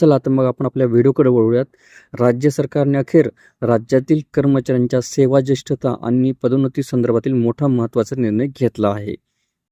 चला तर मग आपण आपल्या व्हिडिओकडे वळूयात. राज्य सरकारने अखेर राज्यातील कर्मचाऱ्यांच्या सेवा ज्येष्ठता आणि पदोन्नती संदर्भातील मोठा महत्त्वाचा निर्णय घेतला आहे.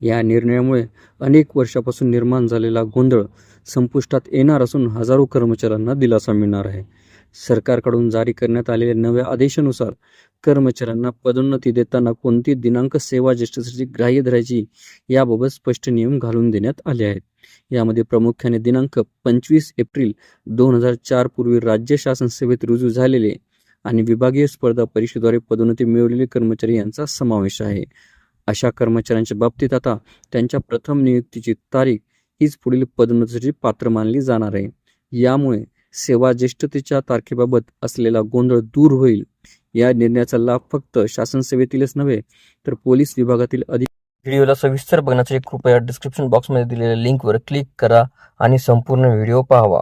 या निर्णयामुळे अनेक वर्षापासून निर्माण झालेला गोंधळ संपुष्टात येणार असून हजारो कर्मचाऱ्यांना दिलासा मिळणार आहे. सरकारकडून जारी करण्यात आलेल्या नव्या आदेशानुसार कर्मचाऱ्यांना पदोन्नती देताना कोणती दिनांक सेवा ज्येष्ठतेची ग्राह्य धरायची याबाबत स्पष्ट नियम घालून देण्यात आले आहेत. यामध्ये प्रामुख्याने दिनांक पंचवीस एप्रिल दोन हजार चार पूर्वी राज्य शासन सेवेत रुजू झालेले आणि विभागीय स्पर्धा परीक्षेद्वारे पदोन्नती मिळवलेले कर्मचारी यांचा समावेश आहे. अशा कर्मचाऱ्यांच्या बाबतीत आता त्यांच्या प्रथम नियुक्तीची तारीख हीच पुढील पदोन्नतीसाठी पात्र मानली जाणार आहे. यामुळे सेवा ज्येष्ठतेच्या तारखेबाबत असलेला गोंधळ दूर होईल. या निर्णयाचा लाभ फक्त शासन सेवेतीलच नव्हे तर पोलीस विभागातील अधिक व्हिडिओला सविस्तर बघण्यासाठी कृपया डिस्क्रिप्शन बॉक्समध्ये दिलेल्या लिंकवर क्लिक करा आणि संपूर्ण व्हिडिओ पाहावा.